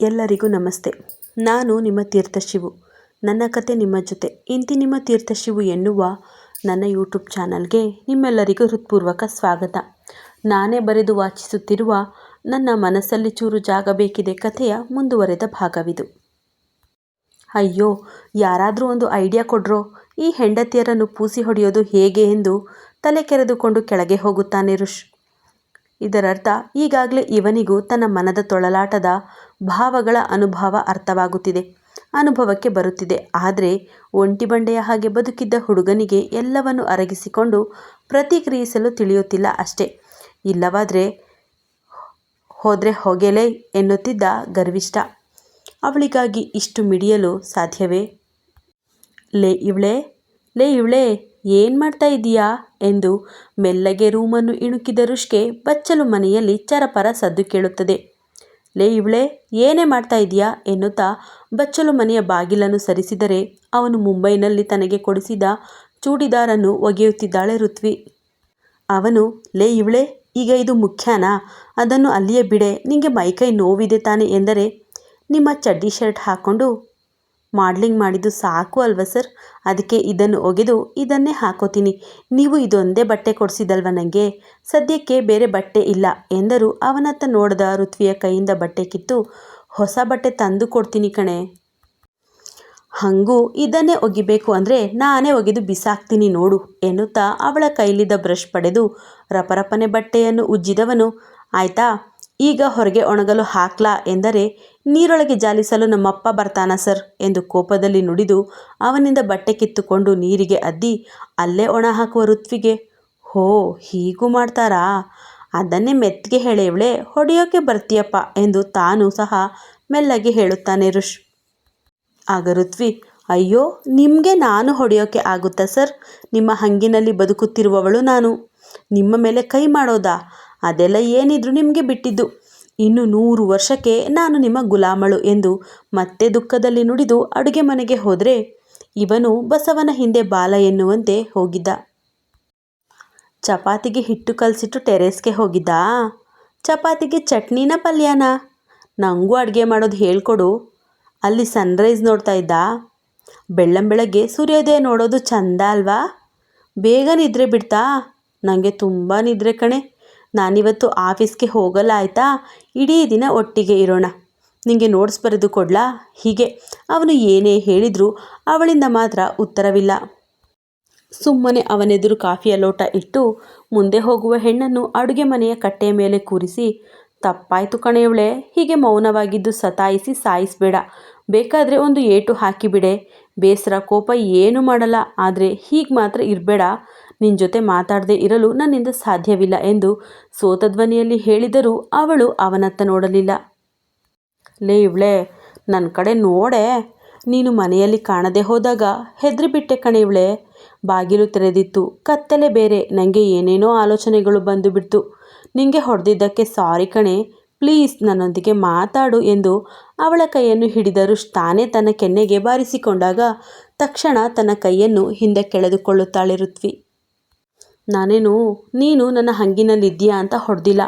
ಎಲ್ಲರಿಗೂ ನಮಸ್ತೆ. ನಾನು ನಿಮ್ಮ ತೀರ್ಥಶಿವು ನನ್ನ ಕತೆ ನಿಮ್ಮ ಜೊತೆ. ಇಂತಿ ನಿಮ್ಮ ತೀರ್ಥಶಿವು ಎನ್ನುವ ನನ್ನ ಯೂಟ್ಯೂಬ್ ಚಾನಲ್ಗೆ ನಿಮ್ಮೆಲ್ಲರಿಗೂ ಹೃತ್ಪೂರ್ವಕ ಸ್ವಾಗತ. ನಾನೇ ಬರೆದು ವಾಚಿಸುತ್ತಿರುವ ನನ್ನ ಮನಸ್ಸಲ್ಲಿ ಚೂರು ಜಾಗ ಬೇಕಿದೆ ಕಥೆಯ ಮುಂದುವರೆದ ಭಾಗವಿದು. ಅಯ್ಯೋ, ಯಾರಾದರೂ ಒಂದು ಐಡಿಯಾ ಕೊಡ್ರೋ? ಈ ಹೆಂಡತಿಯರನ್ನು ಪೂಸಿ ಹೊಡೆಯೋದು ಹೇಗೆ ಎಂದು ತಲೆ ಕೆರೆದುಕೊಂಡು ಕೆಳಗೆ ಹೋಗುತ್ತಾನೆ ಋಷ್. ಇದರರ್ಥ, ಈಗಾಗಲೇ ಇವನಿಗೂ ತನ್ನ ಮನದ ತೊಳಲಾಟದ ಭಾವಗಳ ಅನುಭವ ಅರ್ಥವಾಗುತ್ತಿದೆ, ಅನುಭವಕ್ಕೆ ಬರುತ್ತಿದೆ. ಆದರೆ, ಒಂಟಿ ಬಂಡೆಯ ಹಾಗೆ ಬದುಕಿದ್ದ ಹುಡುಗನಿಗೆ ಎಲ್ಲವನ್ನು ಅರಗಿಸಿಕೊಂಡು ಪ್ರತಿಕ್ರಿಯಿಸಲು ತಿಳಿಯುತ್ತಿಲ್ಲ ಅಷ್ಟೇ. ಇಲ್ಲವಾದರೆ ಹೋದರೆ ಹೊಗೆಲೆ ಎನ್ನುತ್ತಿದ್ದ ಗರ್ವಿಷ್ಠ. ಅವಳಿಗಾಗಿ ಇಷ್ಟು ಮಿಡಿಯಲು ಸಾಧ್ಯವೇ? ಲೇ ಇವಳೇ ಲೇ ಇವಳೇ. ಏನು ಮಾಡ್ತಾ ಇದ್ದೀಯಾ? ಎಂದು ಮೆಲ್ಲಗೆ ರೂಮನ್ನು ಇಣುಕಿದ ರುಷ್ಗೆ ಬಚ್ಚಲು ಮನೆಯಲ್ಲಿ ಚರಪರ ಸದ್ದು ಕೇಳುತ್ತದೆ. ಲೇ ಇವಳೆ, ಏನೇ ಮಾಡ್ತಾ ಇದೀಯಾ ಎನ್ನುತ್ತಾ ಬಚ್ಚಲು ಮನೆಯ ಬಾಗಿಲನ್ನು ಸರಿಸಿದರೆ ಅವನು ಮುಂಬೈನಲ್ಲಿ ತನಗೆ ಕೊಡಿಸಿದ ಚೂಡಿದಾರನ್ನು ಒಗೆಯುತ್ತಿದ್ದಾಳೆ ಋತ್ವಿ. ಅವನು, ಲೇ ಇವಳೆ, ಈಗ ಇದು ಮುಖ್ಯನಾ? ಅದನ್ನು ಅಲ್ಲಿಯೇ ಬಿಡೆ, ನಿಂಗೆ ಮೈಕೈ ನೋವಿದೆ ತಾನೆ ಎಂದರೆ ನಿಮ್ಮ ಚಡ್ಡಿ ಶರ್ಟ್ ಹಾಕ್ಕೊಂಡು ಮಾಡ್ಲಿಂಗ್ ಮಾಡಿದ್ದು ಸಾಕು ಅಲ್ವಾ ಸರ್? ಅದಕ್ಕೆ ಇದನ್ನು ಒಗೆದು ಇದನ್ನೇ ಹಾಕೋತೀನಿ. ನೀವು ಇದೊಂದೇ ಬಟ್ಟೆ ಕೊಡಿಸಿದಲ್ವ ನನಗೆ ಸದ್ಯಕ್ಕೆ ಬೇರೆ ಬಟ್ಟೆ ಇಲ್ಲ ಎಂದರು ಅವನತ್ತ ನೋಡದ ಋತ್ವಿಯ ಕೈಯಿಂದ ಬಟ್ಟೆ ಕಿತ್ತು ಹೊಸ ಬಟ್ಟೆ ತಂದು ಕೊಡ್ತೀನಿ ಕಣೆ. ಹಂಗೂ ಇದನ್ನೇ ಒಗಿಬೇಕು ಅಂದರೆ ನಾನೇ ಒಗೆದು ಬಿಸಾಕ್ತೀನಿ ನೋಡು ಎನ್ನುತ್ತಾ ಅವಳ ಕೈಲಿದ್ದ ಬ್ರಷ್ ಪಡೆದು ರಪರಪನೆ ಬಟ್ಟೆಯನ್ನು ಉಜ್ಜಿದವನು. ಆಯ್ತಾ? ಈಗ ಹೊರಗೆ ಒಣಗಲು ಹಾಕ್ಲಾ ಎಂದರೆ ನೀರೊಳಗೆ ಜಾಲಿಸಲು ನಮ್ಮಪ್ಪ ಬರ್ತಾನ ಸರ್ ಎಂದು ಕೋಪದಲ್ಲಿ ನುಡಿದು ಅವನಿಂದ ಬಟ್ಟೆ ಕಿತ್ತುಕೊಂಡು ನೀರಿಗೆ ಅದ್ದಿ ಅಲ್ಲೇ ಒಣ ಹಾಕುವ ಋತ್ವಿಗೆ, ಹೋ, ಹೀಗೂ ಮಾಡ್ತಾರಾ? ಅದನ್ನೇ ಮೆತ್ತಿಗೆ ಹೇಳೇವಳೆ ಹೊಡೆಯೋಕೆ ಬರ್ತೀಯಪ್ಪ ಎಂದು ತಾನು ಸಹ ಮೆಲ್ಲಗೆ ಹೇಳುತ್ತಾನೆ ಋಷ್. ಆಗ ಋತ್ವಿ, ಅಯ್ಯೋ, ನಿಮಗೆ ನಾನು ಹೊಡೆಯೋಕೆ ಆಗುತ್ತಾ ಸರ್? ನಿಮ್ಮ ಹಂಗಿನಲ್ಲಿ ಬದುಕುತ್ತಿರುವವಳು ನಾನು. ನಿಮ್ಮ ಮೇಲೆ ಕೈ ಮಾಡೋದಾ? ಅದೆಲ್ಲ ಏನಿದ್ರು ನಿಮಗೆ ಬಿಟ್ಟಿದ್ದು. ಇನ್ನು ನೂರು ವರ್ಷಕ್ಕೆ ನಾನು ನಿಮ್ಮ ಗುಲಾಮಳು ಎಂದು ಮತ್ತೆ ದುಃಖದಲ್ಲಿ ನುಡಿದು ಅಡುಗೆ ಮನೆಗೆ ಹೋದರೆ ಇವನು ಬಸವನ ಹಿಂದೆ ಬಾಲ ಎನ್ನುವಂತೆ ಹೋಗಿದ್ದ. ಚಪಾತಿಗೆ ಹಿಟ್ಟು ಕಲಸಿಟ್ಟು ಟೆರೇಸ್ಗೆ ಹೋಗಿದ್ದ. ಚಪಾತಿಗೆ ಚಟ್ನಿನ ಪಲ್ಯನ? ನನಗೂ ಅಡುಗೆ ಮಾಡೋದು ಹೇಳ್ಕೊಡು. ಅಲ್ಲಿ ಸನ್ರೈಸ್ ನೋಡ್ತಾ ಇದ್ದ. ಬೆಳ್ಳಂಬೆಳಗ್ಗೆ ಸೂರ್ಯೋದಯ ನೋಡೋದು ಚಂದ ಅಲ್ವಾ? ಬೇಗ ನಿದ್ರೆ ಬಿಡ್ತಾ? ನನಗೆ ತುಂಬ ನಿದ್ರೆ ಕಣೆ. ನಾನಿವತ್ತು ಆಫೀಸ್ಗೆ ಹೋಗಲ್ಲ ಆಯಿತಾ ಇಡೀ ದಿನ ಒಟ್ಟಿಗೆ ಇರೋಣ. ನಿಂಗೆ ನೋಟ್ಸ್ ಬರೆದು ಕೊಡ್ಲಾ? ಹೀಗೆ. ಅವನು ಏನೇ ಹೇಳಿದರೂ ಅವಳಿಂದ ಮಾತ್ರ ಉತ್ತರವಿಲ್ಲ. ಸುಮ್ಮನೆ ಅವನೆದುರು ಕಾಫಿಯ ಲೋಟ ಇಟ್ಟು ಮುಂದೆ ಹೋಗುವ ಹೆಣ್ಣನ್ನು ಅಡುಗೆ ಮನೆಯ ಕಟ್ಟೆಯ ಮೇಲೆ ಕೂರಿಸಿ, ತಪ್ಪಾಯಿತು ಕಣೆಯವಳೆ, ಹೀಗೆ ಮೌನವಾಗಿದ್ದು ಸತಾಯಿಸಿ ಸಾಯಿಸಬೇಡ. ಬೇಕಾದರೆ ಒಂದು ಏಟು ಹಾಕಿಬಿಡೆ. ಬೇಸರ ಕೋಪ ಏನು ಮಾಡಲ್ಲ. ಆದರೆ ಹೀಗೆ ಮಾತ್ರ ಇರಬೇಡ. ನಿನ್ನ ಜೊತೆ ಮಾತಾಡದೆ ಇರಲು ನನ್ನಿಂದ ಸಾಧ್ಯವಿಲ್ಲ ಎಂದು ಸೋತ ಧ್ವನಿಯಲ್ಲಿ ಹೇಳಿದರೂ ಅವಳು ಅವನತ್ತ ನೋಡಲಿಲ್ಲ. ಲೇ ಇವಳೆ ನನ್ನ ಕಡೆ ನೋಡೆ, ನೀನು ಮನೆಯಲ್ಲಿ ಕಾಣದೆ ಹೋದಾಗ ಹೆದರಿಬಿಟ್ಟೆ ಕಣೆ ಇವಳೆ. ಬಾಗಿಲು ತೆರೆದಿತ್ತು, ಕತ್ತಲೆ ಬೇರೆ ನನಗೆ ಏನೇನೋ ಆಲೋಚನೆಗಳು ಬಂದು ಬಿಡ್ತು ನಿಂಗೆ ಹೊಡೆದಿದ್ದಕ್ಕೆ ಸಾರಿ ಕಣೆ, ಪ್ಲೀಸ್ ನನ್ನೊಂದಿಗೆ ಮಾತಾಡು ಎಂದು ಅವಳ ಕೈಯನ್ನು ಹಿಡಿದರು ತಾನೇ ತನ್ನ ಕೆನ್ನೆಗೆ ಬಾರಿಸಿಕೊಂಡಾಗ ತಕ್ಷಣ ತನ್ನ ಕೈಯನ್ನು ಹಿಂದೆ ಕೆಳೆದುಕೊಳ್ಳುತ್ತಾಳೆ ಋತ್ವಿ. ನಾನೇನು, ನೀನು ನನ್ನ ಹಂಗಿನಲ್ಲಿದ್ದೀಯಾ ಅಂತ ಹೊಡೆದಿಲ್ಲ.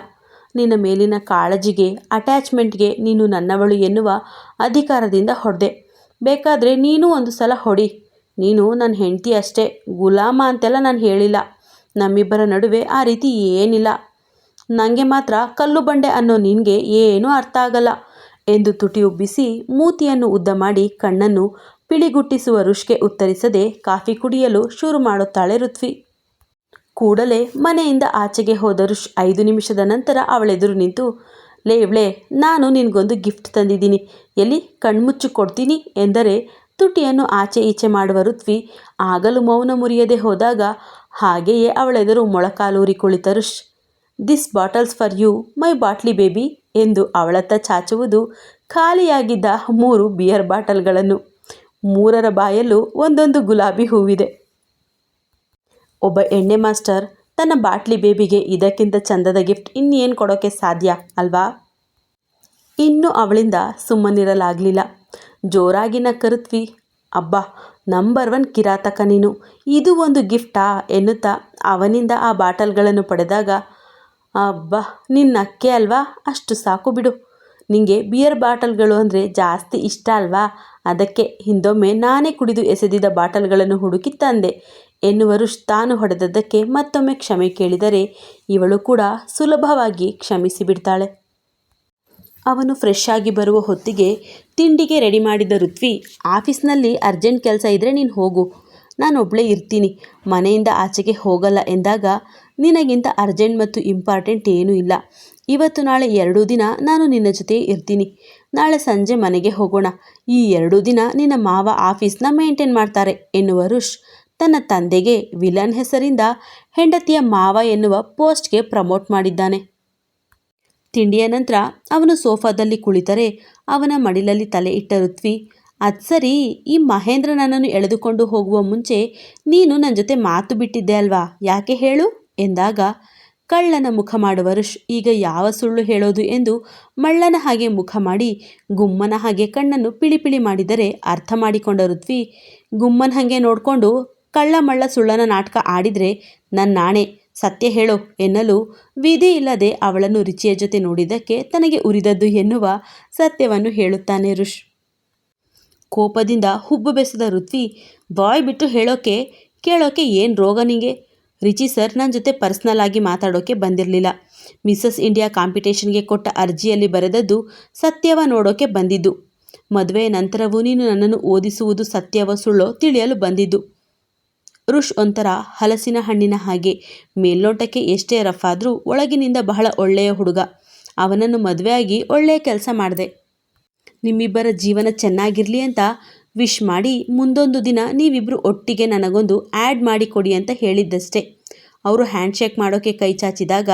ನಿನ್ನ ಮೇಲಿನ ಕಾಳಜಿಗೆ ಅಟ್ಯಾಚ್ಮೆಂಟ್ಗೆ ನೀನು ನನ್ನವಳು ಎನ್ನುವ ಅಧಿಕಾರದಿಂದ ಹೊಡೆದೆ. ಬೇಕಾದರೆ ನೀನು ಒಂದು ಸಲ ಹೊಡಿ. ನೀನು ನನ್ನ ಹೆಂಡತಿ ಅಷ್ಟೇ, ಗುಲಾಮ ಅಂತೆಲ್ಲ ನಾನು ಹೇಳಿಲ್ಲ. ನಮ್ಮಿಬ್ಬರ ನಡುವೆ ಆ ರೀತಿ ಏನಿಲ್ಲ. ನನಗೆ ಮಾತ್ರ ಕಲ್ಲು ಬಂಡೆ ಅನ್ನೋ ನಿನಗೆ ಏನೂ ಅರ್ಥ ಆಗಲ್ಲ ಎಂದು ತುಟಿ ಉಬ್ಬಿಸಿ ಮೂತಿಯನ್ನು ಉದ್ದ ಮಾಡಿ ಕಣ್ಣನ್ನು ಪಿಳಿಗುಟ್ಟಿಸುವ ರುಷ್ಕೆ ಉತ್ತರಿಸದೆ ಕಾಫಿ ಕುಡಿಯಲು ಶುರು ಮಾಡುತ್ತಾಳೆ ಋತ್ವಿ. ಕೂಡಲೇ ಮನೆಯಿಂದ ಆಚೆಗೆ ಹೋದರು ಐದು ನಿಮಿಷದ ನಂತರ ಅವಳೆದುರು ನಿಂತು ಲೇವ್ಳೆ ನಾನು ನಿನಗೊಂದು ಗಿಫ್ಟ್ ತಂದಿದ್ದೀನಿ. ಎಲ್ಲಿ? ಕಣ್ಮುಚ್ಚು ಕೊಡ್ತೀನಿ? ಎಂದರೆ, ತುಟಿಯನ್ನು ಆಚೆ ಈಚೆ ಮಾಡುವ ಋತ್ವಿ ಆಗಲೂ ಮೌನ ಮುರಿಯದೆ ಹೋದಾಗ, ಹಾಗೆಯೇ ಅವಳೆದುರು ಮೊಳಕಾಲೂರಿ ಕುಳಿತರು this bottles for you my bottle baby ಎಂದು ಅವಳತ್ತ ಚಾಚುವುದು ಖಾಲಿಯಾಗಿದ್ದ ಮೂರು ಬಿಯರ್ ಬಾಟಲ್ಗಳನ್ನು ಮೂರರ ಬಾಯಲ್ಲೂ ಒಂದೊಂದು ಗುಲಾಬಿ ಹೂವಿದೆ. ಒಬ್ಬ ಎಣ್ಣೆ ಮಾಸ್ಟರ್ ತನ್ನ ಬಾಟ್ಲಿ ಬೇಬಿಗೆ ಇದಕ್ಕಿಂತ ಚಂದದ ಗಿಫ್ಟ್ ಇನ್ನೇನು ಕೊಡೋಕ್ಕೆ ಸಾಧ್ಯ ಅಲ್ವಾ? ಇನ್ನು ಅವಳಿಂದ ಸುಮ್ಮನಿರಲಾಗಲಿಲ್ಲ. ಜೋರಾಗಿನ ಕರುತ್ವಿ ಅಬ್ಬ, ನಂಬರ್ ಒನ್ ಕಿರಾತಕ ನೀನು. ಇದು ಒಂದು ಗಿಫ್ಟಾ? ಎನ್ನುತ್ತಾ ಅವನಿಂದ ಆ ಬಾಟಲ್ಗಳನ್ನು ಪಡೆದಾಗ, ಅಬ್ಬ ನಿನ್ನ ಅಕ್ಕೆ ಅಲ್ವಾ? ಅಷ್ಟು ಸಾಕು ಬಿಡು. ನಿಂಗೆ ಬಿಯರ್ ಬಾಟಲ್ಗಳು ಅಂದರೆ ಜಾಸ್ತಿ ಇಷ್ಟ ಅಲ್ವಾ? ಅದಕ್ಕೆ ಹಿಂದೊಮ್ಮೆ ನಾನೇ ಕುಡಿದು ಎಸೆದಿದ್ದ ಬಾಟಲ್ಗಳನ್ನು ಹುಡುಕಿ ತಂದೆ. ಎನ್ನುವ ರುಷ್ ತಾನು ಹೊಡೆದದ್ದಕ್ಕೆ ಮತ್ತೊಮ್ಮೆ ಕ್ಷಮೆ ಕೇಳಿದರೆ ಇವಳು ಕೂಡ ಸುಲಭವಾಗಿ ಕ್ಷಮಿಸಿ ಬಿಡ್ತಾಳೆ. ಅವನು ಫ್ರೆಶ್ ಆಗಿ ಬರುವ ಹೊತ್ತಿಗೆ ತಿಂಡಿಗೆ ರೆಡಿ ಮಾಡಿದ ಋತ್ವಿ, ಆಫೀಸ್ನಲ್ಲಿ ಅರ್ಜೆಂಟ್ ಕೆಲಸ ಇದ್ದರೆ ನೀನು ಹೋಗು. ನಾನೊಬ್ಬಳೇ ಇರ್ತೀನಿ. ಮನೆಯಿಂದ ಆಚೆಗೆ ಹೋಗಲ್ಲ ಎಂದಾಗ ನಿನಗಿಂತ ಅರ್ಜೆಂಟ್ ಮತ್ತು ಇಂಪಾರ್ಟೆಂಟ್ ಏನೂ ಇಲ್ಲ. ಇವತ್ತು ನಾಳೆ ಎರಡೂ ದಿನ ನಾನು ನಿನ್ನ ಜೊತೆ ಇರ್ತೀನಿ. ನಾಳೆ ಸಂಜೆ ಮನೆಗೆ ಹೋಗೋಣ. ಈ ಎರಡೂ ದಿನ ನಿನ್ನ ಮಾವ ಆಫೀಸ್ನ ಮೇಂಟೈನ್ ಮಾಡ್ತಾರೆ, ಎನ್ನುವ ರುಷ್ ತನ್ನ ತಂದೆಗೆ ವಿಲನ್ ಹೆಸರಿಂದ ಹೆಂಡತಿಯ ಮಾವ ಎನ್ನುವ ಪೋಸ್ಟ್ಗೆ ಪ್ರಮೋಟ್ ಮಾಡಿದ್ದಾನೆ. ತಿಂಡಿಯ ನಂತರ ಅವನು ಸೋಫಾದಲ್ಲಿ ಕುಳಿತರೆ ಅವನ ಮಡಿಲಲ್ಲಿ ತಲೆ ಇಟ್ಟ ಋತ್ವಿ, ಅದು ಸರಿ, ಈ ಮಹೇಂದ್ರ ನನ್ನನ್ನು ಎಳೆದುಕೊಂಡು ಹೋಗುವ ಮುಂಚೆ ನೀನು ನನ್ನ ಜೊತೆ ಮಾತು ಬಿಟ್ಟಿದ್ದೆ ಅಲ್ವಾ, ಯಾಕೆ ಹೇಳು? ಎಂದಾಗ, ಕಳ್ಳನ ಮುಖ ಮಾಡುವ ಋಷ್ ಈಗ ಯಾವ ಸುಳ್ಳು ಹೇಳೋದು? ಎಂದು ಮಳ್ಳನ ಹಾಗೆ ಮುಖ ಮಾಡಿ ಗುಮ್ಮನ ಹಾಗೆ ಕಣ್ಣನ್ನು ಪಿಳಿಪಿಳಿ ಮಾಡಿದರೆ ಅರ್ಥ ಮಾಡಿಕೊಂಡ ಋತ್ವಿ, ಗುಮ್ಮನ ಹಾಗೆ ನೋಡಿಕೊಂಡು ಕಳ್ಳ ಮಳ್ಳ ಸುಳ್ಳನ ನಾಟಕ ಆಡಿದರೆ ನನ್ನ ನಾಣೆ. ಸತ್ಯ ಹೇಳೋ ಎನ್ನಲು ವಿಧಿ ಇಲ್ಲದೆ ಅವಳನ್ನು ರುಚಿಯ ಜೊತೆ ನೋಡಿದ್ದಕ್ಕೆ ತನಗೆ ಉರಿದದ್ದು ಎನ್ನುವ ಸತ್ಯವನ್ನು ಹೇಳುತ್ತಾನೆ ಋಷ್ ಕೋಪದಿಂದ ಹುಬ್ಬು ಬೆಸದ ಋತ್ವಿ ಬಾಯ್ ಬಿಟ್ಟು ಹೇಳೋಕೆ, ಕೇಳೋಕೆ ಏನು ರೋಗ ನಿಂಗೆ? ರಿಚಿ ಸರ್ ನನ್ನ ಜೊತೆ ಪರ್ಸ್ನಲ್ ಆಗಿ ಮಾತಾಡೋಕೆ ಬಂದಿರಲಿಲ್ಲ. ಮಿಸಸ್ ಇಂಡಿಯಾ ಕಾಂಪಿಟೇಷನ್ಗೆ ಕೊಟ್ಟ ಅರ್ಜಿಯಲ್ಲಿ ಬರೆದದ್ದು ಸತ್ಯವ ನೋಡೋಕೆ ಬಂದಿದ್ದು. ಮದುವೆ ನಂತರವೂ ನೀನು ನನ್ನನ್ನು ಓದಿಸುವುದು ಸತ್ಯವ ಸುಳ್ಳೋ ತಿಳಿಯಲು ಬಂದಿದ್ದು. ಋಷ್ ಒಂಥರ ಹಲಸಿನ ಹಣ್ಣಿನ ಹಾಗೆ. ಮೇಲ್ನೋಟಕ್ಕೆ ಎಷ್ಟೇ ರಫ್ ಆದರೂ ಒಳಗಿನಿಂದ ಬಹಳ ಒಳ್ಳೆಯ ಹುಡುಗ. ಅವನನ್ನು ಮದುವೆಯಾಗಿ ಒಳ್ಳೆಯ ಕೆಲಸ ಮಾಡಿದೆ. ನಿಮ್ಮಿಬ್ಬರ ಜೀವನ ಚೆನ್ನಾಗಿರಲಿ ಅಂತ ವಿಶ್ ಮಾಡಿ ಮುಂದೊಂದು ದಿನ ನೀವಿಬ್ಬರು ಒಟ್ಟಿಗೆ ನನಗೊಂದು ಆ್ಯಡ್ ಮಾಡಿಕೊಡಿ ಅಂತ ಹೇಳಿದ್ದಷ್ಟೇ. ಅವರು ಹ್ಯಾಂಡ್ಶೇಕ್ ಮಾಡೋಕ್ಕೆ ಕೈ ಚಾಚಿದಾಗ,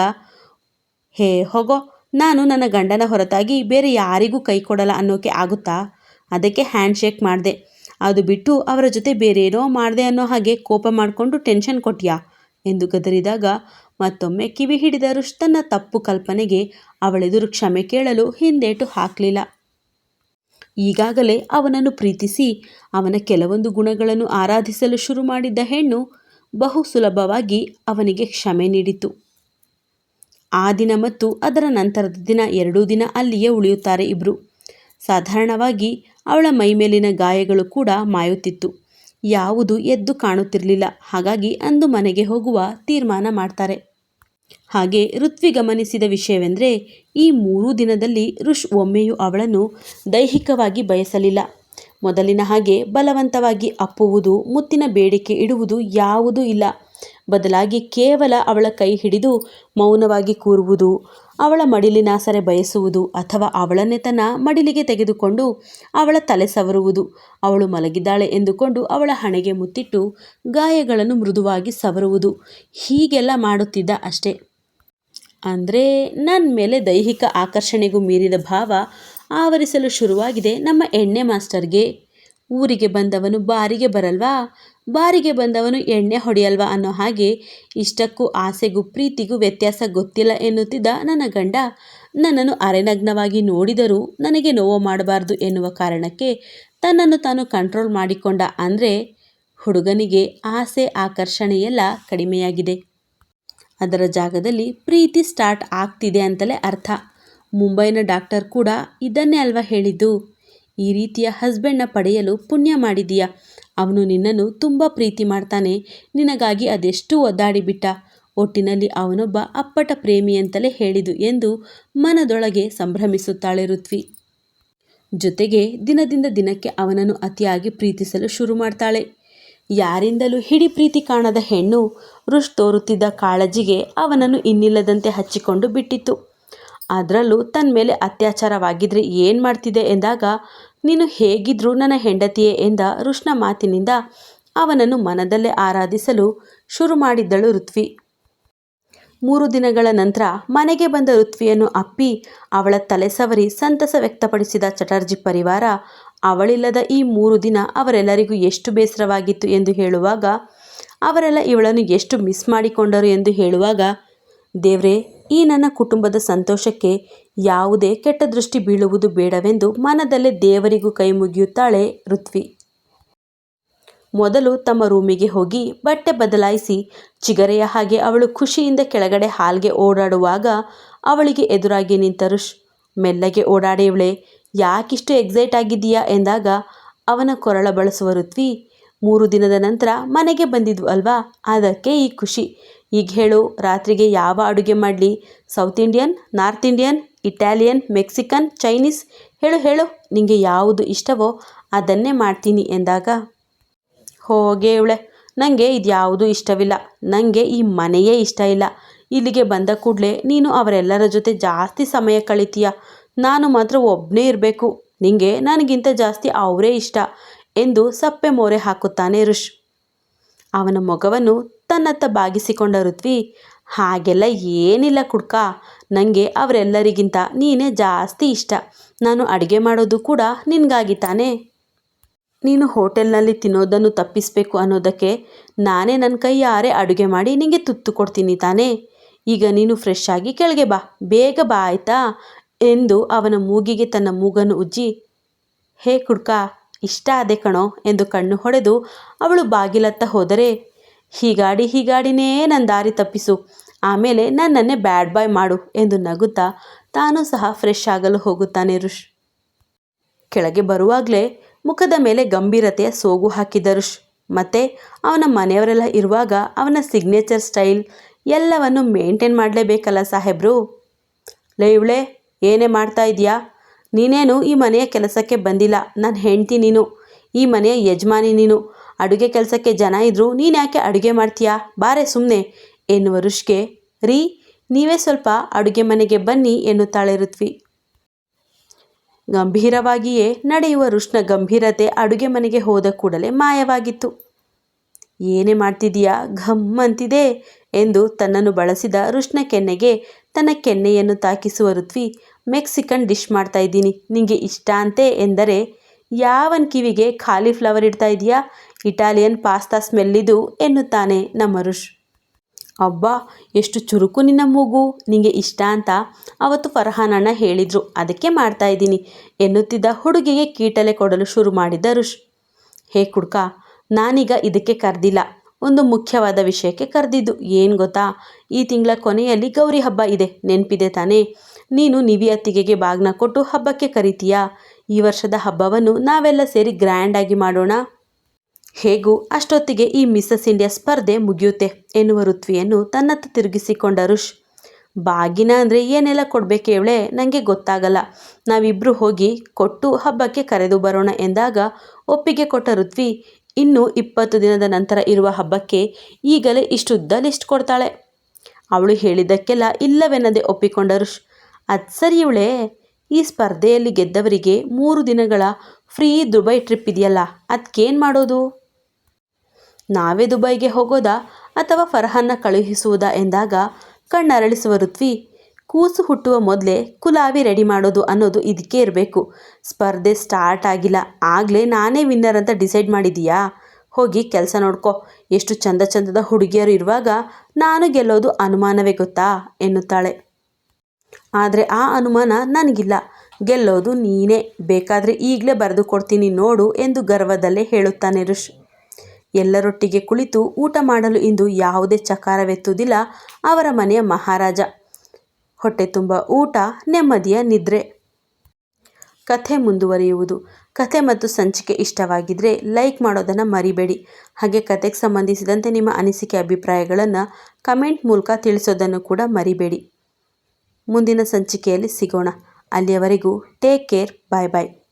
ಹೇ, ಹೋಗೋ, ನಾನು ನನ್ನ ಗಂಡನ ಹೊರತಾಗಿ ಬೇರೆ ಯಾರಿಗೂ ಕೈ ಕೊಡಲ್ಲ ಅನ್ನೋಕೆ ಆಗುತ್ತಾ? ಅದಕ್ಕೆ ಹ್ಯಾಂಡ್ಶೇಕ್ ಮಾಡಿದೆ. ಅದು ಬಿಟ್ಟು ಅವರ ಜೊತೆ ಬೇರೇನೋ ಮಾಡಿದೆ ಅನ್ನೋ ಹಾಗೆ ಕೋಪ ಮಾಡಿಕೊಂಡು ಟೆನ್ಷನ್ ಕೊಟ್ಟಿಯಾ ಎಂದು ಗದರಿದಾಗ ಮತ್ತೊಮ್ಮೆ ಕಿವಿ ಹಿಡಿದ ತನ್ನ ತಪ್ಪು ಕಲ್ಪನೆಗೆ ಅವಳೆದುರು ಕ್ಷಮೆ ಕೇಳಲು ಹಿಂದೇಟು ಹಾಕಲಿಲ್ಲ. ಈಗಾಗಲೇ ಅವನನ್ನು ಪ್ರೀತಿಸಿ ಅವನ ಕೆಲವೊಂದು ಗುಣಗಳನ್ನು ಆರಾಧಿಸಲು ಶುರು ಮಾಡಿದ್ದ ಹೆಣ್ಣು ಬಹು ಸುಲಭವಾಗಿ ಅವನಿಗೆ ಕ್ಷಮೆ ನೀಡಿತು. ಆ ದಿನ ಮತ್ತು ಅದರ ನಂತರದ ದಿನ ಎರಡೂ ದಿನ ಅಲ್ಲಿಯೇ ಉಳಿಯುತ್ತಾರೆ ಇಬ್ಬರು ಸಾಧಾರಣವಾಗಿ ಅವಳ ಮೈಮೇಲಿನ ಗಾಯಗಳು ಕೂಡ ಮಾಯುತ್ತಿತ್ತು. ಯಾವುದು ಎದ್ದು ಕಾಣುತ್ತಿರಲಿಲ್ಲ. ಹಾಗಾಗಿ ಅಂದು ಮನೆಗೆ ಹೋಗುವ ತೀರ್ಮಾನ ಮಾಡ್ತಾರೆ. ಹಾಗೆ ಋತ್ವಿ ಗಮನಿಸಿದ ವಿಷಯವೆಂದರೆ, ಈ ಮೂರೂ ದಿನದಲ್ಲಿ ಋಷ್ ಒಮ್ಮೆಯೂ ಅವಳನ್ನು ದೈಹಿಕವಾಗಿ ಬಯಸಲಿಲ್ಲ. ಮೊದಲಿನ ಹಾಗೆ ಬಲವಂತವಾಗಿ ಅಪ್ಪುವುದು, ಮುತ್ತಿನ ಬೇಡಿಕೆ ಇಡುವುದು ಯಾವುದೂ ಇಲ್ಲ. ಬದಲಾಗಿ ಕೇವಲ ಅವಳ ಕೈ ಹಿಡಿದು ಮೌನವಾಗಿ ಕೂರುವುದು, ಅವಳ ಮಡಿಲಿನಾಸರೆ ಬಯಸುವುದು ಅಥವಾ ಅವಳನ್ನೇ ತನ್ನ ಮಡಿಲಿಗೆ ತೆಗೆದುಕೊಂಡು ಅವಳ ತಲೆ ಸವರುವುದು. ಅವಳು ಮಲಗಿದ್ದಾಳೆ ಎಂದುಕೊಂಡು ಅವಳ ಹಣೆಗೆ ಮುತ್ತಿಟ್ಟು ಗಾಯಗಳನ್ನು ಮೃದುವಾಗಿ ಸವರುವುದು. ಹೀಗೆಲ್ಲ ಮಾಡುತ್ತಿದ್ದ ಅಷ್ಟೇ. ಅಂದರೆ ನನ್ನ ಮೇಲೆ ದೈಹಿಕ ಆಕರ್ಷಣೆಗೂ ಮೀರಿದ ಭಾವ ಆವರಿಸಲು ಶುರುವಾಗಿದೆ ನಮ್ಮ ಎಣ್ಣೆ ಮಾಸ್ಟರ್ಗೆ. ಊರಿಗೆ ಬಂದವನು ಬಾರಿಗೆ ಬರಲ್ವಾ? ಬಾರಿಗೆ ಬಂದವನು ಎಣ್ಣೆ ಹೊಡೆಯಲ್ವಾ ಅನ್ನೋ ಹಾಗೆ ಇಷ್ಟಕ್ಕೂ ಆಸೆಗೂ ಪ್ರೀತಿಗೂ ವ್ಯತ್ಯಾಸ ಗೊತ್ತಿಲ್ಲ ಎನ್ನುತ್ತಿದ್ದ ನನ್ನ ಗಂಡ. ನನ್ನನ್ನು ಅರೆನಗ್ನವಾಗಿ ನೋಡಿದರೂ ನನಗೆ ನೋವು ಮಾಡಬಾರ್ದು ಎನ್ನುವ ಕಾರಣಕ್ಕೆ ತನ್ನನ್ನು ತಾನು ಕಂಟ್ರೋಲ್ ಮಾಡಿಕೊಂಡ ಅಂದರೆ ಹುಡುಗನಿಗೆ ಆಸೆ ಆಕರ್ಷಣೆಯೆಲ್ಲ ಕಡಿಮೆಯಾಗಿದೆ. ಅದರ ಜಾಗದಲ್ಲಿ ಪ್ರೀತಿ ಸ್ಟಾರ್ಟ್ ಆಗ್ತಿದೆ ಅಂತಲೇ ಅರ್ಥ. ಮುಂಬೈನ ಡಾಕ್ಟರ್ ಕೂಡ ಇದನ್ನೇ ಅಲ್ವಾ ಹೇಳಿದ್ದು? ಈ ರೀತಿಯ ಹಸ್ಬೆಂಡ್ನ ಪಡೆಯಲು ಪುಣ್ಯ ಮಾಡಿದೀಯಾ ಅವನು ನಿನ್ನನ್ನು ತುಂಬ ಪ್ರೀತಿ ಮಾಡ್ತಾನೆ. ನಿನಗಾಗಿ ಅದೆಷ್ಟು ಒದ್ದಾಡಿಬಿಟ್ಟ ಒಟ್ಟಿನಲ್ಲಿ ಅವನೊಬ್ಬ ಅಪ್ಪಟ ಪ್ರೇಮಿ ಅಂತಲೇ ಹೇಳಿದು ಎಂದು ಮನದೊಳಗೆ ಸಂಭ್ರಮಿಸುತ್ತಾಳೆ ಋತ್ವಿ. ಜೊತೆಗೆ ದಿನದಿಂದ ದಿನಕ್ಕೆ ಅವನನ್ನು ಅತಿಯಾಗಿ ಪ್ರೀತಿಸಲು ಶುರು ಮಾಡ್ತಾಳೆ. ಯಾರಿಂದಲೂ ಹಿಡಿ ಪ್ರೀತಿ ಕಾಣದ ಹೆಣ್ಣು ರುಷ್ ತೋರುತ್ತಿದ್ದ ಕಾಳಜಿಗೆ ಅವನನ್ನು ಇನ್ನಿಲ್ಲದಂತೆ ಹಚ್ಚಿಕೊಂಡು ಬಿಟ್ಟಿತ್ತು. ಅದರಲ್ಲೂ ತನ್ನ ಮೇಲೆ ಅತ್ಯಾಚಾರವಾಗಿದ್ರೆ ಏನು ಮಾಡ್ತಿದೆ ಎಂದಾಗ, ನೀನು ಹೇಗಿದ್ರೂ ನನ್ನ ಹೆಂಡತಿಯೇ ಎಂದ ಋಷ್ನ ಮಾತಿನಿಂದ ಅವನನ್ನು ಮನದಲ್ಲೇ ಆರಾಧಿಸಲು ಶುರು ಮಾಡಿದ್ದಳು ಋತ್ವಿ. ಮೂರು ದಿನಗಳ ನಂತರ ಮನೆಗೆ ಬಂದ ಋತ್ವಿಯನ್ನು ಅಪ್ಪಿ ಅವಳ ತಲೆ ಸವರಿ ಸಂತಸ ವ್ಯಕ್ತಪಡಿಸಿದ ಚಟರ್ಜಿ ಪರಿವಾರ, ಅವಳಿಲ್ಲದ ಈ ಮೂರು ದಿನ ಅವರೆಲ್ಲರಿಗೂ ಎಷ್ಟು ಬೇಸರವಾಗಿತ್ತು ಎಂದು ಹೇಳುವಾಗ, ಅವರೆಲ್ಲ ಇವಳನ್ನು ಎಷ್ಟು ಮಿಸ್ ಮಾಡಿಕೊಂಡರು ಎಂದು ಹೇಳುವಾಗ, ದೇವ್ರೇ ಈ ನನ್ನ ಕುಟುಂಬದ ಸಂತೋಷಕ್ಕೆ ಯಾವುದೇ ಕೆಟ್ಟ ದೃಷ್ಟಿ ಬೀಳುವುದು ಬೇಡವೆಂದು ಮನದಲ್ಲೇ ದೇವರಿಗೂ ಕೈ ಮುಗಿಯುತ್ತಾಳೆ ಋತ್ವಿ. ಮೊದಲು ತಮ್ಮ ರೂಮಿಗೆ ಹೋಗಿ ಬಟ್ಟೆ ಬದಲಾಯಿಸಿ ಚಿಗರೆಯ ಹಾಗೆ ಅವಳು ಖುಷಿಯಿಂದ ಕೆಳಗಡೆ ಹಾಲ್ಗೆ ಓಡಾಡುವಾಗ ಅವಳಿಗೆ ಎದುರಾಗಿ ನಿಂತ ಋಷ್, ಮೆಲ್ಲಗೆ ಓಡಾಡಿ ಇವಳೆ ಯಾಕಿಷ್ಟು ಎಕ್ಸೈಟ್ ಆಗಿದ್ದೀಯಾ? ಎಂದಾಗ ಅವನ ಕೊರಳ ಬಳಸುವ ಋತ್ವಿ, ಮೂರು ದಿನದ ನಂತರ ಮನೆಗೆ ಬಂದಿದ್ವು ಅಲ್ವಾ, ಅದಕ್ಕೆ ಈ ಖುಷಿ. ಈಗ ಹೇಳು, ರಾತ್ರಿಗೆ ಯಾವ ಅಡುಗೆ ಮಾಡಲಿ? South Indian, north Indian, Italian, Mexican, Chinese? ಹೇಳು ಹೇಳು ನಿಮಗೆ ಯಾವುದು ಇಷ್ಟವೋ ಅದನ್ನೇ ಮಾಡ್ತೀನಿ ಎಂದಾಗ, ಹೋಗೇ ಇವಳೆ. ನನಗೆ ಇದು ಯಾವುದೂ ಇಷ್ಟವಿಲ್ಲ. ನನಗೆ ಈ ಮನೆಯೇ ಇಷ್ಟ ಇಲ್ಲ. ಇಲ್ಲಿಗೆ ಬಂದ ಕೂಡಲೇ ನೀನು ಅವರೆಲ್ಲರ ಜೊತೆ ಜಾಸ್ತಿ ಸಮಯ ಕಳಿತೀಯ. ನಾನು ಮಾತ್ರ ಒಬ್ಬನೇ ಇರಬೇಕು. ನಿಂಗೆ ನನಗಿಂತ ಜಾಸ್ತಿ ಅವರೇ ಇಷ್ಟ ಎಂದು ಸಪ್ಪೆ ಮೋರೆ ಹಾಕುತ್ತಾನೆ ರುಷ್ ಅವನ ಮೊಗವನ್ನು ತನ್ನತ್ತ ಬಾಗಿಸಿಕೊಂಡ ಋತ್ವಿ, ಹಾಗೆಲ್ಲ ಏನಿಲ್ಲ ಕುಡ್ಕ ನನಗೆ ಅವರೆಲ್ಲರಿಗಿಂತ ನೀನೇ ಜಾಸ್ತಿ ಇಷ್ಟ. ನಾನು ಅಡುಗೆ ಮಾಡೋದು ಕೂಡ ನಿನಗಾಗಿ ತಾನೇ. ನೀನು ಹೋಟೆಲ್ನಲ್ಲಿ ತಿನ್ನೋದನ್ನು ತಪ್ಪಿಸಬೇಕು ಅನ್ನೋದಕ್ಕೆ ನಾನೇ ನನ್ನ ಕೈಯಾರೆ ಅಡುಗೆ ಮಾಡಿ ನಿನಗೆ ತುತ್ತು ಕೊಡ್ತೀನಿ ತಾನೇ. ಈಗ ನೀನು ಫ್ರೆಶ್ ಆಗಿ ಕೆಳಗೆ ಬಾ, ಬೇಗ ಬಾ ಆಯ್ತಾ? ಎಂದು ಅವನ ಮೂಗಿಗೆ ತನ್ನ ಮೂಗನ್ನು ಉಜ್ಜಿ, ಹೇ ಕುಡ್ಕ, ಇಷ್ಟ ಅದೇ ಕಣೋ ಎಂದು ಕಣ್ಣು ಹೊಡೆದು ಅವಳು ಬಾಗಿಲತ್ತ ಹೋದರೆ ಹೀಗಾಡಿ ಹೀಗಾಡಿನೇ ನನ್ನ ದಾರಿ ತಪ್ಪಿಸು. ಆಮೇಲೆ ನನ್ನನ್ನೇ ಬ್ಯಾಡ್ ಬಾಯ್ ಮಾಡು ಎಂದು ನಗುತ್ತಾ ತಾನು ಸಹ ಫ್ರೆಶ್ ಆಗಲು ಹೋಗುತ್ತಾನೆ ಋಷ್. ಕೆಳಗೆ ಬರುವಾಗಲೇ ಮುಖದ ಮೇಲೆ ಗಂಭೀರತೆಯ ಸೋಗು ಹಾಕಿದ ಋಷ್. ಮತ್ತೆ ಅವನ ಮನೆಯವರೆಲ್ಲ ಇರುವಾಗ ಅವನ ಸಿಗ್ನೇಚರ್ ಸ್ಟೈಲ್ ಎಲ್ಲವನ್ನು ಮೇಂಟೈನ್ ಮಾಡಲೇಬೇಕಲ್ಲ ಸಾಹೇಬ್ರು? ಲೇ ಇವಳೆ, ಏನೇ ಮಾಡ್ತಾ ಇದೀಯಾ? ನೀನೇನು ಈ ಮನೆಯ ಕೆಲಸಕ್ಕೆ ಬಂದಿಲ್ಲ. ನಾನು ಹೆಂಡ್ತಿ ನೀನು. ಈ ಮನೆಯ ಯಜಮಾನಿ ನೀನು. ಅಡುಗೆ ಕೆಲಸಕ್ಕೆ ಜನ ಇದ್ದರೂ ನೀನು ಯಾಕೆ ಅಡುಗೆ ಮಾಡ್ತೀಯಾ? ಬಾರೆ ಸುಮ್ಮನೆ ಎನ್ನುವ ಋಷಿಗೆ ರೀ, ನೀವೇ ಸ್ವಲ್ಪ ಅಡುಗೆ ಮನೆಗೆ ಬನ್ನಿ, ಎನ್ನುತ್ತಾಳೆ ಋತ್ವಿ. ಗಂಭೀರವಾಗಿಯೇ ನಡೆಯುವ ಋಷ್ನ ಗಂಭೀರತೆ ಅಡುಗೆ ಮನೆಗೆ ಹೋದ ಕೂಡಲೇ ಮಾಯವಾಗಿತ್ತು. ಏನೇ ಮಾಡ್ತಿದೀಯಾ? ಘಮ್ ಅಂತಿದೆ, ಎಂದು ತನ್ನನ್ನು ಬಳಸಿದ ಋಷ್ನ ಕೆನ್ನೆಗೆ ತನ್ನ ಕೆನ್ನೆಯನ್ನು ತಾಕಿಸುವ ಋತ್ವಿ, ಮೆಕ್ಸಿಕನ್ ಡಿಶ್ ಮಾಡ್ತಾ ಇದ್ದೀನಿ, ನಿಂಗೆ ಇಷ್ಟ ಅಂತೆ, ಎಂದರೆ, ಯಾವನ್ ಕಿವಿಗೆ ಖಾಲಿ ಫ್ಲವರ್ ಇಡ್ತಾ ಇದೆಯಾ? ಇಟಾಲಿಯನ್ ಪಾಸ್ತಾ ಸ್ಮೆಲ್ಲಿದು ಎನ್ನುತ್ತಾನೆ ನಮ್ಮ ಋಷ್ ಅಬ್ಬಾ, ಎಷ್ಟು ಚುರುಕು ನಿನ್ನ ಮೂಗು. ನಿಂಗೆ ಇಷ್ಟ ಅಂತ ಅವತ್ತು ಫರ್ಹಾನ್ ಅಣ್ಣ ಹೇಳಿದ್ರು. ಅದಕ್ಕೆ ಮಾಡ್ತಾ ಇದ್ದೀನಿ ಎನ್ನುತ್ತಿದ್ದ ಹುಡುಗಿಗೆ ಕೀಟಲೆ ಕೊಡಲು ಶುರು ಮಾಡಿದ್ದ ಋಷ್ ಹೇ ಕುಡ್ಕ, ನಾನೀಗ ಇದಕ್ಕೆ ಕರೆದಿಲ್ಲ. ಒಂದು ಮುಖ್ಯವಾದ ವಿಷಯಕ್ಕೆ ಕರೆದಿದ್ದು. ಏನು ಗೊತ್ತಾ? ಈ ತಿಂಗಳ ಕೊನೆಯಲ್ಲಿ ಗೌರಿ ಹಬ್ಬ ಇದೆ. ನೆನಪಿದೆ ತಾನೇ? ನೀನು ನಿವಿ ಅತ್ತಿಗೆಗೆ ಬಾಗ್ನ ಕೊಟ್ಟು ಹಬ್ಬಕ್ಕೆ ಕರಿತೀಯಾ? ಈ ವರ್ಷದ ಹಬ್ಬವನ್ನು ನಾವೆಲ್ಲ ಸೇರಿ ಗ್ರ್ಯಾಂಡಾಗಿ ಮಾಡೋಣ. ಹೇಗೂ ಅಷ್ಟೊತ್ತಿಗೆ ಈ ಮಿಸಸ್ ಇಂಡಿಯಾ ಸ್ಪರ್ಧೆ ಮುಗಿಯುತ್ತೆ ಎನ್ನುವ ಋತ್ವಿಯನ್ನು ತನ್ನತ್ತ ತಿರುಗಿಸಿಕೊಂಡ ಋಷ್. ಬಾಗಿನ ಅಂದರೆ ಏನೆಲ್ಲ ಕೊಡಬೇಕು ನನಗೆ ಗೊತ್ತಾಗಲ್ಲ. ನಾವಿಬ್ಬರು ಹೋಗಿ ಕೊಟ್ಟು ಹಬ್ಬಕ್ಕೆ ಕರೆದು ಬರೋಣ ಎಂದಾಗ ಒಪ್ಪಿಗೆ ಕೊಟ್ಟ ಋತ್ವಿ ಇನ್ನು ಇಪ್ಪತ್ತು ದಿನದ ನಂತರ ಇರುವ ಹಬ್ಬಕ್ಕೆ ಈಗಲೇ ಇಷ್ಟುದ್ದ ಲಿಸ್ಟ್ ಕೊಡ್ತಾಳೆ. ಅವಳು ಹೇಳಿದ್ದಕ್ಕೆಲ್ಲ ಇಲ್ಲವೆನ್ನದೆ ಒಪ್ಪಿಕೊಂಡ ಋಷ್, ಅದು ಸರಿ ಇವಳೇ, ಈ ಸ್ಪರ್ಧೆಯಲ್ಲಿ ಗೆದ್ದವರಿಗೆ ಮೂರು ದಿನಗಳ ಫ್ರೀ ದುಬೈ ಟ್ರಿಪ್ ಇದೆಯಲ್ಲ ಅದಕ್ಕೇನು ಮಾಡೋದು? ನಾವೇ ದುಬೈಗೆ ಹೋಗೋದಾ ಅಥವಾ ಫರ್ಹಾನ್ನ ಕಳುಹಿಸುವುದಾ ಎಂದಾಗ ಕಣ್ಣರಳಿಸುವ ಋತ್ವಿ, ಕೂಸು ಹುಟ್ಟುವ ಮೊದಲೇ ಕುಲಾವಿ ರೆಡಿ ಮಾಡೋದು ಅನ್ನೋದು ಇದಕ್ಕೆ ಇರಬೇಕು. ಸ್ಪರ್ಧೆ ಸ್ಟಾರ್ಟ್ ಆಗಿಲ್ಲ. ಆಗಲೇ ನಾನೇ ವಿನ್ನರ್ ಅಂತ ಡಿಸೈಡ್ ಮಾಡಿದೀಯಾ ಹೋಗಿ ಕೆಲಸ ನೋಡ್ಕೊ. ಎಷ್ಟು ಚಂದ ಚಂದದ ಹುಡುಗಿಯರು ಇರುವಾಗ ನಾನು ಗೆಲ್ಲೋದು ಅನುಮಾನವೇ ಗೊತ್ತಾ? ಎನ್ನುತ್ತಾಳೆ. ಆದರೆ ಆ ಅನುಮಾನ ನನಗಿಲ್ಲ. ಗೆಲ್ಲೋದು ನೀನೇ. ಬೇಕಾದರೆ ಈಗಲೇ ಬರೆದು ಕೊಡ್ತೀನಿ ನೋಡು ಎಂದು ಗರ್ವದಲ್ಲೇ ಹೇಳುತ್ತಾನೆ ಋಷ್. ಎಲ್ಲರೊಟ್ಟಿಗೆ ಕುಳಿತು ಊಟ ಮಾಡಲು ಇಂದು ಯಾವುದೇ ಚಕಾರವೆತ್ತುವುದಿಲ್ಲ. ಅವರ ಮನೆಯ ಮಹಾರಾಜ. ಹೊಟ್ಟೆ ತುಂಬ ಊಟ, ನೆಮ್ಮದಿಯ ನಿದ್ರೆ. ಕಥೆ ಮುಂದುವರಿಯುವುದು. ಕಥೆ ಮತ್ತು ಸಂಚಿಕೆ ಇಷ್ಟವಾಗಿದ್ದರೆ ಲೈಕ್ ಮಾಡೋದನ್ನು ಮರಿಬೇಡಿ. ಹಾಗೆ ಕಥೆಗೆ ಸಂಬಂಧಿಸಿದಂತೆ ನಿಮ್ಮ ಅನಿಸಿಕೆ, ಅಭಿಪ್ರಾಯಗಳನ್ನು ಕಮೆಂಟ್ ಮೂಲಕ ತಿಳಿಸೋದನ್ನು ಕೂಡ ಮರಿಬೇಡಿ. ಮುಂದಿನ ಸಂಚಿಕೆಯಲ್ಲಿ ಸಿಗೋಣ. ಅಲ್ಲಿಯವರೆಗೂ ಟೇಕ್ ಕೇರ್, ಬಾಯ್ ಬಾಯ್.